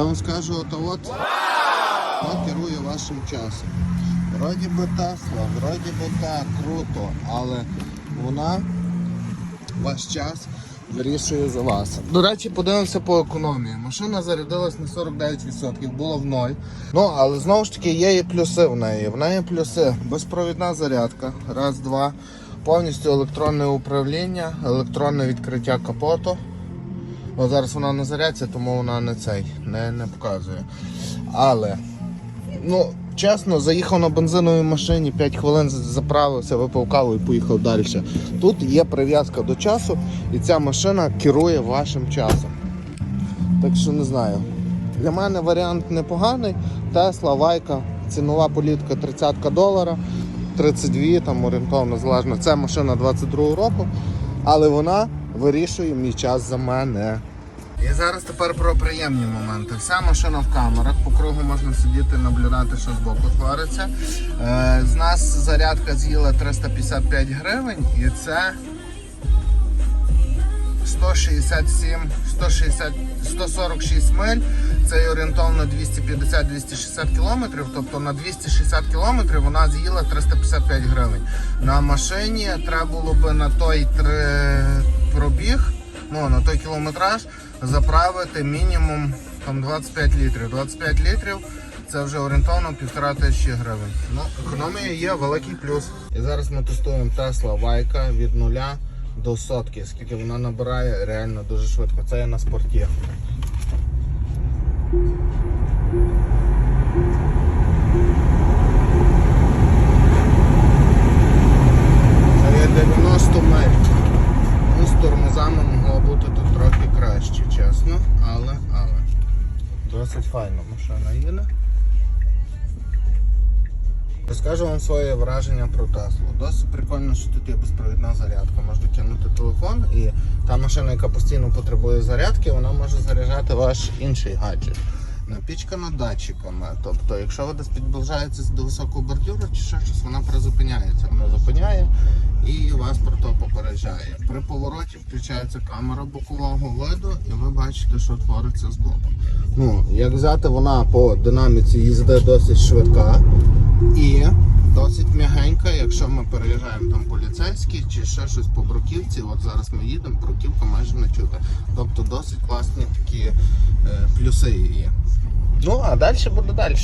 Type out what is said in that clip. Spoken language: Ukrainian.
Я вам скажу, от от вона керує вашим часом. Вроді би Тесла, вроді би так, круто, але вона ваш час вирішує за вас. До речі, подивимося по економії. Машина зарядилась на 49%, було в ноль. Ну, але знову ж таки є і плюси в неї. В неї плюси безпровідна зарядка, раз, два, повністю електронне управління, електронне відкриття капоту. О, зараз вона на зарядці, тому вона не цей, не, не показує. Але, ну, чесно, заїхав на бензиновій машині, 5 хвилин заправився, випив каву і поїхав далі. Тут є прив'язка до часу, і ця машина керує вашим часом. Так що не знаю. Для мене варіант непоганий. Тесла, Вайка, цінова політика 30 долара, 32 там орієнтовно залежно. Це машина 22 року, але вона вирішує мій час за мене. І зараз тепер про приємні моменти. Вся машина в камерах, по кругу можна сидіти, наблюдати, що збоку твориться. Е, з нас зарядка з'їла 355 гривень, і це 167, 160, 146 миль. Це орієнтовно 250-260 кілометрів. Тобто на 260 кілометрів вона з'їла 355 гривень. На машині треба було би на той пробіг, ну на той кілометраж заправити мінімум там 25 літрів. 25 літрів це вже орієнтовно півтора тисячі гривень. Ну, економія є великий плюс. І зараз ми тестуємо Tesla Вайка від нуля до сотки, скільки вона набирає реально дуже швидко. Це є на спорті. Краще, чесно, але, але. Досить файно машина їде. Розкажу вам своє враження про Теслу. Досить прикольно, що тут є безпровідна зарядка. Можна кинути телефон і та машина, яка постійно потребує зарядки, вона може заряджати ваш інший гаджет. Напічкана датчиками. Тобто, якщо ви десь підближаєтесь до високого бордюру чи ще щось, вона призупиняється. Вона зупиняє і вас про то попереджає. При повороті включається камера бокового виду, і ви бачите, що твориться збоку. Ну, як взяти, вона по динаміці їзди досить швидка і досить м'ягенька, якщо ми переїжджаємо там поліцейські чи ще щось по бруківці. От зараз ми їдемо, бруківка майже не чути. Тобто досить класні такі е, плюси її. Ну, а далі буде далі.